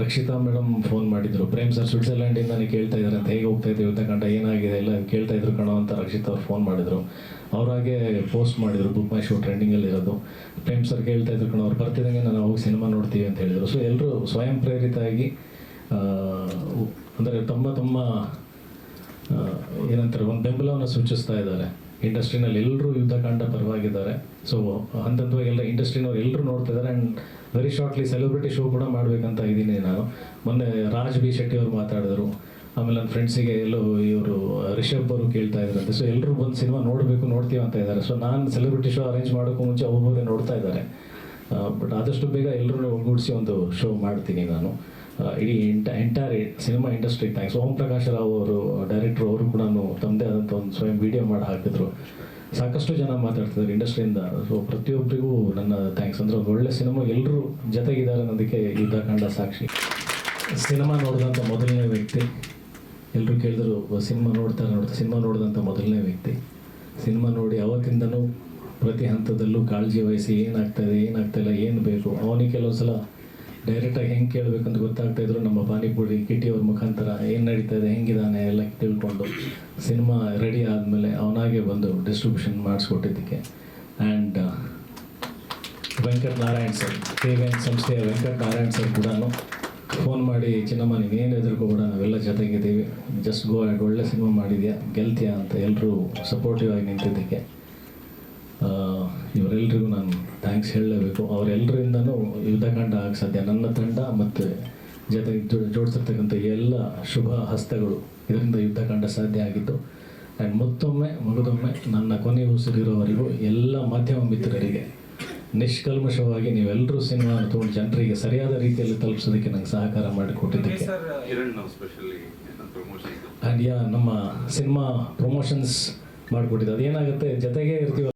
Rakshita madam phone ಮಾಡಿದ್ರು. Prem sir ಸ್ವಿಟ್ಜರ್ಲ್ಯಾಂಡಿಂದ ನನಗೆ ಕೇಳ್ತಾ ಇದ್ದಾರೆ ಅಂತ ಹೇಗೆ ಹೋಗ್ತಾ ಇದ್ದೀವಿ ಅಂತ ಕಂಡ ಏನಾಗಿದೆ? ಎಲ್ಲ ಕೇಳ್ತಾ ಇದ್ರು ಕಣೋ ಅಂತ ರಕ್ಷಿತಾ ಅವ್ರು ಫೋನ್ ಮಾಡಿದ್ರು. ಅವ್ರಾಗೆ ಪೋಸ್ಟ್ ಮಾಡಿದ್ರು, ಬುಕ್ ಮೈ ಶೋ ಟ್ರೆಂಡಿಂಗಲ್ಲಿ ಇರೋದು. ಪ್ರೇಮ್ ಸರ್, ಕೇಳ್ತಾ ಇದ್ರು ಕಣೋ, ಅವ್ರು ಬರ್ತಿದಂಗೆ ನಾನು ಹೋಗಿ ಸಿನಿಮಾ ನೋಡ್ತೀವಿ ಅಂತ ಹೇಳಿದ್ರು. ಸೊ ಎಲ್ಲರೂ ಸ್ವಯಂ ಪ್ರೇರಿತ ಆಗಿ ಅಂದರೆ ತಮ್ಮ ತಮ್ಮ ಏನಂತಾರೆ, ಒಂದು ಬೆಂಬಲವನ್ನು ಸೂಚಿಸ್ತಾ ಇದ್ದಾರೆ. ಇಂಡಸ್ಟ್ರಿನಲ್ಲಿ ಎಲ್ಲರೂ ಯುದ್ಧಕಾಂಡ ಪರವಾಗಿದ್ದಾರೆ. ಸೊ ಹಂತವಾಗಿ ಎಲ್ಲ ಇಂಡಸ್ಟ್ರಿನವ್ರು ಎಲ್ಲರೂ ನೋಡ್ತಾ ಇದ್ದಾರೆ and very shortly celebrity show ಕೂಡ ಮಾಡಬೇಕಂತ ಇದ್ದೀನಿ ನಾನು. ಮೊನ್ನೆ ರಾಜ್ ಬಿ ಶೆಟ್ಟಿ ಅವರು ಮಾತಾಡಿದ್ರು. ಆಮೇಲೆ ನನ್ನ ಫ್ರೆಂಡ್ಸಿಗೆ ಎಲ್ಲೋ ಇವರು, ರಿಷಬ್ ಅವರು ಕೇಳ್ತಾ ಇದ್ರಂತೆ. ಸೊ ಎಲ್ಲರೂ ಬಂದು ಸಿನಿಮಾ ನೋಡಬೇಕು, ನೋಡ್ತೀವಿ ಅಂತ ಇದ್ದಾರೆ. ಸೊ ನಾನು ಸೆಲೆಬ್ರಿಟಿ ಶೋ ಅರೇಂಜ್ ಮಾಡೋಕ್ಕೂ ಮುಂಚೆ ಒಬ್ಬೊಬ್ಬರೇ ನೋಡ್ತಾ ಇದ್ದಾರೆ. ಬಟ್ ಆದಷ್ಟು ಬೇಗ ಎಲ್ಲರೂ ಒಗ್ಗೂಡಿಸಿ ಒಂದು ಶೋ ಮಾಡ್ತೀನಿ ನಾನು. ಇಡೀ ಎಂಟ entire cinema industry thanks Om Prakash Rao ಅವರು ಡೈರೆಕ್ಟ್ರು ಅವರು ಕೂಡ ತಮ್ಮದೇ ಆದಂಥ ಒಂದು ಸ್ವಯಂ ವಿಡಿಯೋ ಮಾಡಿ ಹಾಕಿದ್ರು. ಸಾಕಷ್ಟು ಜನ ಮಾತಾಡ್ತಿದ್ದಾರೆ ಇಂಡಸ್ಟ್ರಿಯಿಂದ. ಸೊ ಪ್ರತಿಯೊಬ್ಬರಿಗೂ ನನ್ನ ಥ್ಯಾಂಕ್ಸ್ ಅಂದರೆ ಒಂದು ಒಳ್ಳೆ ಸಿನಿಮಾ ಎಲ್ಲರೂ ಜೊತೆಗಿದ್ದಾರೆ ಅನ್ನೋದಕ್ಕೆ ಯುದ್ಧ ಕಂಡ ಸಾಕ್ಷಿ. ಸಿನಿಮಾ ನೋಡಿದಂಥ ಮೊದಲನೇ ವ್ಯಕ್ತಿ. ಎಲ್ಲರೂ ಕೇಳಿದ್ರು ಸಿನಿಮಾ ನೋಡ್ತಾರೆ ನೋಡ್ತಾರೆ ಸಿನಿಮಾ ನೋಡಿದಂಥ ಮೊದಲನೇ ವ್ಯಕ್ತಿ. ಸಿನಿಮಾ ನೋಡಿ ಅವತ್ತಿಂದನೂ ಪ್ರತಿ ಹಂತದಲ್ಲೂ ಕಾಳಜಿ ವಹಿಸಿ ಏನಾಗ್ತಾಯಿದೆ ಏನಾಗ್ತಾಯಿಲ್ಲ ಏನು ಬೇಕು. ಅವನಿಗೆ ಕೆಲವೊಂದು ಸಲ ಡೈರೆಕ್ಟಾಗಿ ಹೆಂಗೆ ಕೇಳಬೇಕಂತ ಗೊತ್ತಾಗ್ತಾ ಇದ್ರು, ನಮ್ಮ ಪಾನಿಪುರಿ ಕಿಟಿ ಅವ್ರ ಮುಖಾಂತರ ಏನು ನಡೀತಾ ಇದೆ ಹೆಂಗಿದ್ದಾನೆ ಎಲ್ಲ ತಿಳ್ಕೊಂಡು ಸಿನಿಮಾ ರೆಡಿ ಆದಮೇಲೆ ಅವನಾಗೆ ಬಂದು distribution ಮಾಡಿಸ್ಕೊಟ್ಟಿದ್ದಕ್ಕೆ. And Venkat Narayan sir N ಸಂಸ್ಥೆಯ ವೆಂಕಟ್ ನಾರಾಯಣ್ ಸರ್ ಕೂಡ ಫೋನ್ ಮಾಡಿ, ಚಿನ್ನಮ್ಮ ನೀನೇನು ಹೆದರ್ಕೋಬೇಡ, ನಾವೆಲ್ಲ ಜೊತೆಗಿದ್ದೀವಿ. ಜಸ್ಟ್ ಗೋ ಆ್ಯಂಡ್ ಒಳ್ಳೆ ಸಿನಿಮಾ ಮಾಡಿದ್ಯಾ, ಗೆಲ್ತೀಯಾ? ಅಂತ ಎಲ್ಲರೂ ಸಪೋರ್ಟಿವ್ ಆಗಿ ನಿಂತಿದ್ದಕ್ಕೆ. ಆ, ಇವರೆಲ್ರಿಗೂ ನಾನು ಥ್ಯಾಂಕ್ಸ್ ಹೇಳಲೇಬೇಕು. ಅವರೆಲ್ಲರಿಂದನೂ ಯುದ್ಧಕಾಂಡ ಆಗ ಸಾಧ್ಯ. ನನ್ನ ತಂಡ ಮತ್ತು ಜೊತೆಗೆ ಜೋಡಿಸಿರ್ತಕ್ಕಂಥ ಎಲ್ಲ ಶುಭ ಹಸ್ತಗಳು ಇದರಿಂದ ಯುದ್ಧಕಾಂಡ ಸಾಧ್ಯ ಆಗಿತ್ತು. ಆ್ಯಂಡ್ ಮತ್ತೊಮ್ಮೆ ಮಗದೊಮ್ಮೆ ನನ್ನ ಕೊನೆ ಉಸಿರಿರೋವರೆಗೂ ಎಲ್ಲ ಮಾಧ್ಯಮ ಮಿತ್ರರಿಗೆ ನಿಷ್ಕಲ್ಮಶವಾಗಿ ನೀವೆಲ್ಲರೂ ಸಿನಿಮಾ ತೊಗೊಂಡು ಜನರಿಗೆ ಸರಿಯಾದ ರೀತಿಯಲ್ಲಿ ತಲುಪಿಸೋದಕ್ಕೆ ನಂಗೆ ಸಹಕಾರ ಮಾಡಿಕೊಟ್ಟಿದ್ದಕ್ಕೆ. ಪ್ರಮೋಷನ್ ಆ್ಯಂಡ್ ಯಾ ನಮ್ಮ ಸಿನಿಮಾ ಪ್ರಮೋಷನ್ಸ್ ಮಾಡಿಕೊಟ್ಟಿದ್ದು. ಅದೇನಾಗುತ್ತೆ? ಜೊತೆಗೆ ಇರ್ತೀವಿ